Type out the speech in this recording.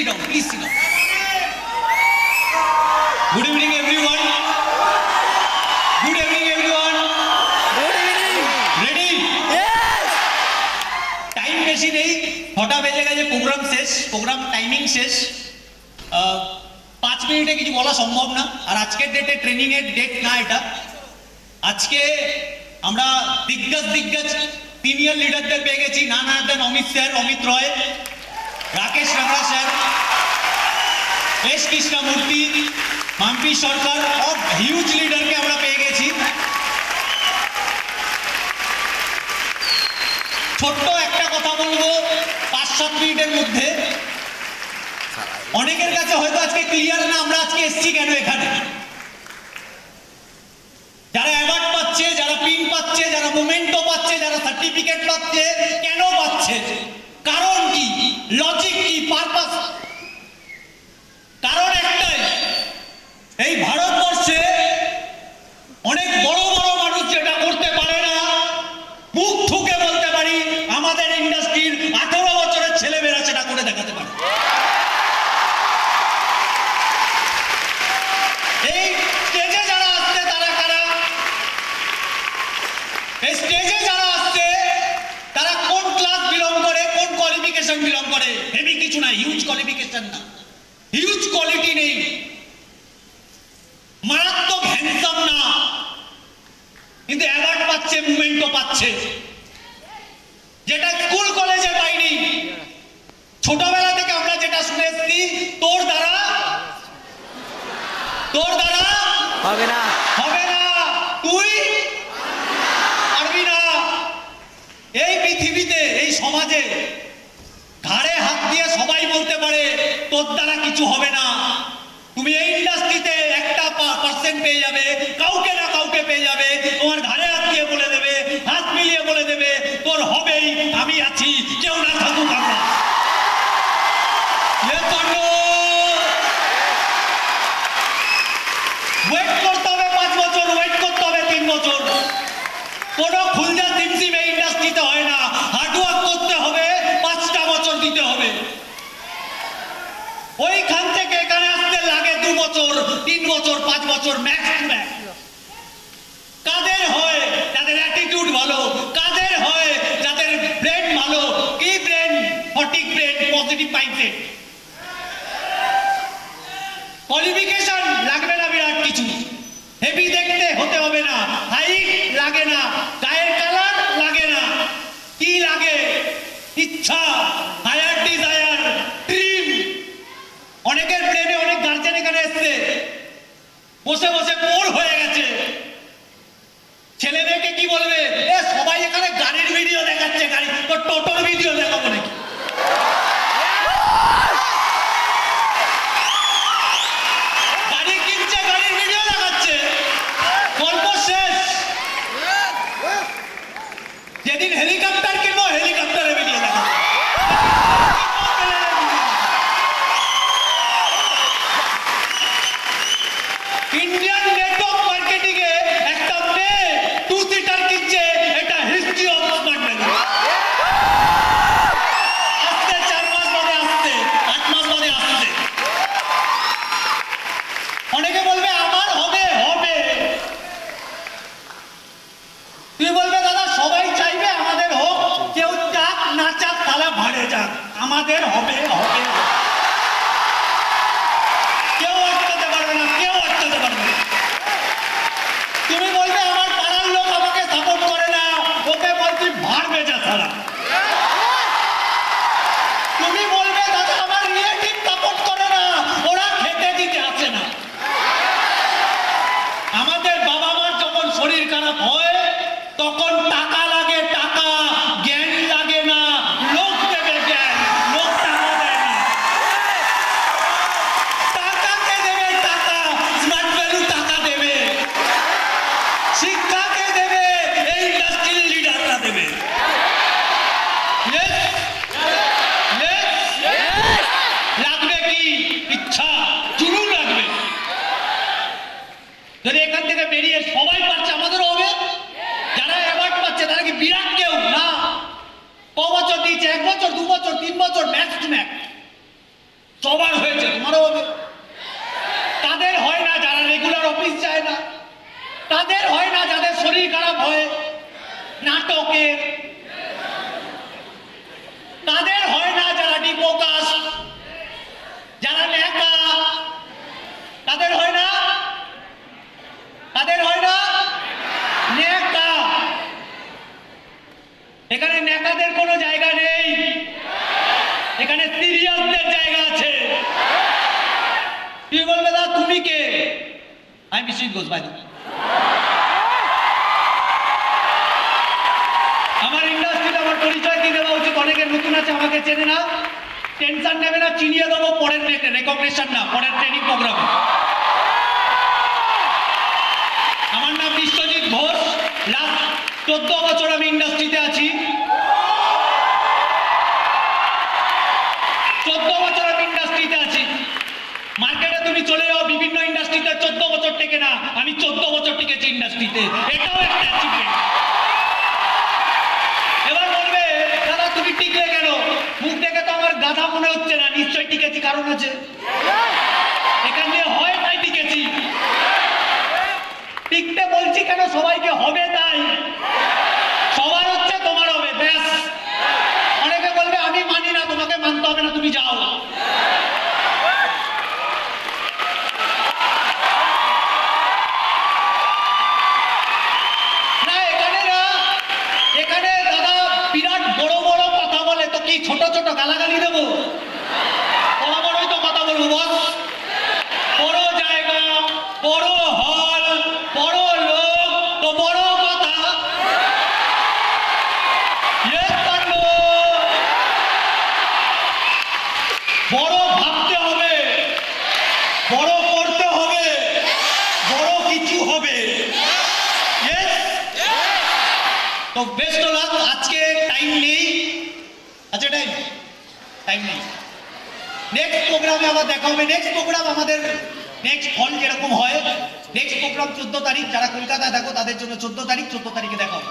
sit down, please sit down. Good evening, everyone. Good evening, everyone. Ready? Time বেশি নেই ছটা বেজে গেছে প্রোগ্রাম শেষ প্রোগ্রাম টাইমিং শেষ পাঁচ মিনিটে কিছু বলা সম্ভব না আর আজকের ডেটে ট্রেনিং এর ডেট না এটা আজকে আমরা দিগ্গজ দিগ্গজ সিনিয়র লিডারদের পেয়ে গেছি নানা দেন Amit sir Amit Roy Rakesh Ranga sir S Krishnamurthy Mampi Sarkar, সব হিউজ লিডারকে আমরা পেয়ে গেছি। ছোট্ট একটা কথা বলব, পাঁচ সাত মিনিটের মধ্যে। অনেকের কাছে হয়তো আজকে ক্লিয়ার না, আমরা আজকে এসছি কেন এখানে? যারা অ্যাওয়ার্ড পাচ্ছে, যারা পিন পাচ্ছে, যারা মোমেন্টো পাচ্ছে, যারা সার্টিফিকেট পাচ্ছে, কেন পাচ্ছে? কারণ কি? লজিক কি? পারপাস কারণ একটাই এই ভারতবর্ষে অনেক বড় বড় মানুষ যেটা করতে পারে না, মুখ ঠুকে বলতে পারি, আমাদের ইন্ডাস্ট্রির আঠেরো বছরের ছেলেমেয়েরা সেটা করে দেখাতে পারে। এই স্টেজে যারা আসছে, তারা কারা? এই স্টেজে যারা আসছে, তারা কোন ক্লাস বিলং করে, কোন কোয়ালিফিকেশন বিলং করে? হেভি কিছু না হিউজ কোয়ালিফিকেশন না হিউজ কোয়ালিটি নেই মারাত্মক হ্যান্ডসাম না কিন্তু অ্যাওয়ার্ড পাচ্ছে মুভমেন্টও পাচ্ছে যেটা স্কুল কলেজে পাইনি ছোটবেলা থেকে আমরা যেটা শুনে এসেছি তোর দ্বারা তোর দ্বারা হবে না। হবে না। তুই পারবি না। এই পৃথিবীতে এই সমাজে ঘাড়ে হাত দিয়ে সবাই বলতে পারে তোর দ্বারা কিছু হবে না। তুমি এই ইন্ডাস্ট্রিতে একটা পার্সেন্ট পেয়ে যাবে কাউকে না কাউকে পেয়ে যাবে তোমার ঘাড়ে হাত দিয়ে বলে দেবে হাত মিলিয়ে বলে দেবে তোর হবেই আমি আছি কেউ না থাকুক আমরা? ওয়েট করতে হবে পাঁচ বছর ওয়েট করতে হবে তিন বছর। কোনো খুলজা সিমসিম ইন্ডাস্ট্রিতে হয় না। হার্ডওয়ার্ক করতে হবে, পাঁচটা বছর দিতে হবে। ওইখান থেকে এখানে আসতে লাগে দু বছর, তিন বছর, পাঁচ বছর ম্যাক্স ম্যাক্স কাদের হয়? যাদের অ্যাটিটিউড ভালো। কাদের হয়? যাদের ব্রেন ভালো। কি ব্রেন সঠিক ব্রেন পজিটিভ মাইন্ডসেট কোয়ালিফিকেশন লাগবে না বিরাট কিছু হেভি দেখতে হতে হবে না হাইট লাগে না গায়ের কালার লাগে না কি লাগে ইচ্ছা হায়ার ডিজায়ার ড্রিম অনেকের ব্রেনে অনেক গার্জেন এখানে এসছে। বসে বসে বোর হয়ে গেছে। ছেলে মেয়েকে কি বলবে? এ, সবাই এখানে গাড়ির ভিডিও দেখাচ্ছে, গাড়ি। তো টোটোর ভিডিও দেখাবো নাকি? যেদিন হেলিকপ্টার কিনবো হেলিকপ্টারের ভিডিও দেখাবো ইন্ডিয়ান নেটওয়ার্ক মার্কেটিং এ একটা মেয়ে টু সিটার কিনছে এটা হিস্ট্রি অফ স্মার্ট ভ্যালু আসতে চার মাস বাদে আসতে আট মাস বাদে আসতে অনেকে বলবে আমার হবে হবে তুমি বলবে দাদা সবাই চাইবে আমাদের হোক কেউ চাক না চাক তাহলে আমাদের হবে হবে। কেউ আটকাতে পারবে না, কেউ আটকাতে পারবে তুমি বলবে, আমার পাড়ার লোক আমাকে সাপোর্ট করে না। ওকে বলছি বেচা ছাড়া। দাদা করে না। ওরা খেতে দিতে না। আমাদের বাবা মার যখন শরীর খারাপ হয়, তখন টাকা জ্ঞান লাগে না লোক দেবে জ্ঞান লোক টাকা দেয় না টাকাকে দেবে টাকা স্মার্ট ভ্যালু টাকা দেবে শিক্ষাকে দেবে এই ইন্ডাস্ট্রির লিডাররা দেবে Yes? Yes? লাগবে কি ইচ্ছা জুনুন লাগবে যদি এখান থেকে বেরিয়ে সবাই পাচ্ছে আমাদেরও হবে? যারা অ্যাওয়ার্ড পাচ্ছে, তারা কি বিরাট কেউ? না। ক বছর দিয়েছে, এক বছর, দু বছর, তিন বছর ম্যাক্স টু ম্যাক্স সবার হয়েছে, তোমারও হবে। তাদের হয় না যারা রেগুলার অফিস যায় না। তাদের হয় না যাদের শরীর খারাপ হয়। নাটকের তাদের হয় না যারা ডিপোকাস যারা ন্যাকা তাদের হয় না তাদের হয় না ন্যাকা এখানে ন্যাকাদের কোনো জায়গা নেই। এখানে সিরিয়াসদের জায়গা আছে। তুই বলবে দা তুমি কে? আমি বিশ্বজিৎ ঘোষ ভাই আমার ইন্ডাস্ট্রিতে আমার পরিচয় দিয়ে দেওয়া উচিত অনেকে নতুন আছে, আমাকে চেনে না। টেনশন নেবে না, চিনিয়ে দেবো, পরের নেটে রেকগনেশন না, পরের ট্রেনিং প্রোগ্রামে আমার নাম বিশ্বজিৎ ঘোষ। লাস্ট চোদ্দ বছর আমি ইন্ডাস্ট্রিতে আছি। চোদ্দ বছর আমি ইন্ডাস্ট্রিতে আছি। মার্কেটে তুমি চলে যাও, বিভিন্ন ইন্ডাস্ট্রিতে চোদ্দ বছর থেকে না, আমি চোদ্দ বছর টিকেছি ইন্ডাস্ট্রিতে এটাও একটা অ্যাচিভমেন্ট এবার বলবে, দাদা, তুমি টিকলে কেন? মুখ দেখে তো আমার গাধা মনে হচ্ছে না, নিশ্চয়ই টিকেছি, কারণ আছে। এখান দিয়ে হয় তাই টিকেছি টিকতে বলছি কেন সবাইকে হবে তাই সবার হচ্ছে তোমার হবে ব্যাস অনেকে বলবে আমি মানি না তোমাকে মানতে হবে না তুমি যাও না এখানে না এখানে দাদা বিরাট বড় বড় কথা বলে তো কি ছোট ছোট গালাগালি দেবো বড় বড়ই তো কথা বলব বস বড় জায়গা বড় হল বড় লোক তো বড় কথা Yes, পান্ডু। বড় ভাবতে হবে। বড় করতে হবে। বড় কিছু হবে? তো বেস্ট লাক আজকে টাইম নেই। আচ্ছা টাইম টাইম নেই। নেক্সট প্রোগ্রামে আবার দেখা হবে। নেক্সট প্রোগ্রাম আমাদের নেক্সট হল যেরকম হয় নেক্সট প্রোগ্রাম চোদ্দ তারিখ। যারা কলকাতায় থাকো, তাদের জন্য চোদ্দ তারিখ, চোদ্দ তারিখে দেখা হবে.